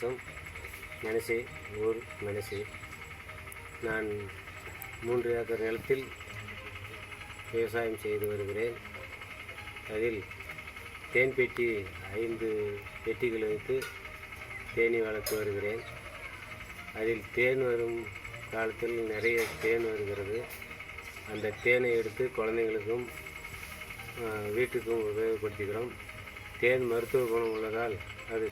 விலாசம் மனசே ஊர் மனசே. நான் மூன்று ஏக்கர் நிலத்தில் விவசாயம் செய்து வருகிறேன். அதில் தேன் பெட்டி ஐந்து பெட்டிகள் வைத்து தேனி வளர்த்து வருகிறேன். அதில் தேன் வரும் காலத்தில் நிறைய தேன் வருகிறது. அந்த தேனை எடுத்து குழந்தைங்களுக்கும் வீட்டுக்கும் உபயோகப்படுத்துகிறோம் தேன் மருத்துவ குணம் உள்ளதால் அது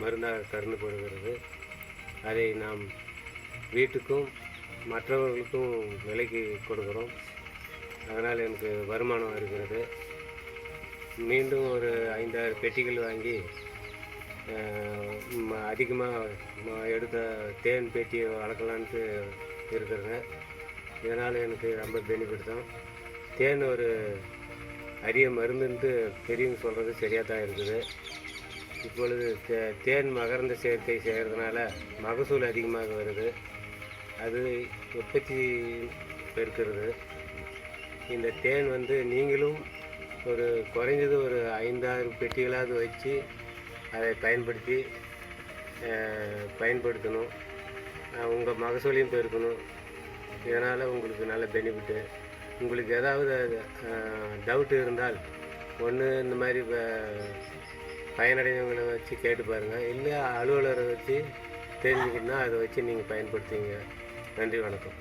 மருந்தாக கருதப்படுகிறது அதை நாம் வீட்டுக்கும் மற்றவர்களுக்கும் விலைக்கு கொடுக்குறோம். அதனால் எனக்கு வருமானம் வருகிறது மீண்டும் ஒரு ஐந்தாறு பெட்டிகள் வாங்கி அதிகமாக எடுத்த தேன் பெட்டியை வளர்க்கலான்ட்டு இருக்கிறேங்க இதனால் எனக்கு ரொம்ப பெனிஃபிட் தான். தேன் ஒரு அரிய மருந்துன்ட்டு பெரியவங்க சொல்கிறது சரியாக தான் இருக்குது. இப்பொழுது தே தேன் மகரந்த சேர்க்கை செய்கிறதுனால மகசூல் அதிகமாக வருது. அது உற்பத்தி பெருக்கிறது. இந்த தேன் வந்து நீங்களும் ஒரு குறைஞ்சது ஒரு ஐந்தாறு பெட்டிகளாவது வச்சு அதை பயன்படுத்தி பயன்படுத்தணும். உங்கள் மகசூலையும் பெருக்கணும். இதனால் உங்களுக்கு நல்ல பெனிஃபிட்டு உங்களுக்கு ஏதாவது டவுட் இருந்தால் ஒன்று இந்த மாதிரி பயனடைந்தவங்களை வச்சு கேட்டு பாருங்கள் இல்லை அலுவலரை வச்சு தெரிஞ்சுக்கிட்டுனா அதை வச்சு நீங்கள் பயன்படுத்துவீங்க. நன்றி வணக்கம்.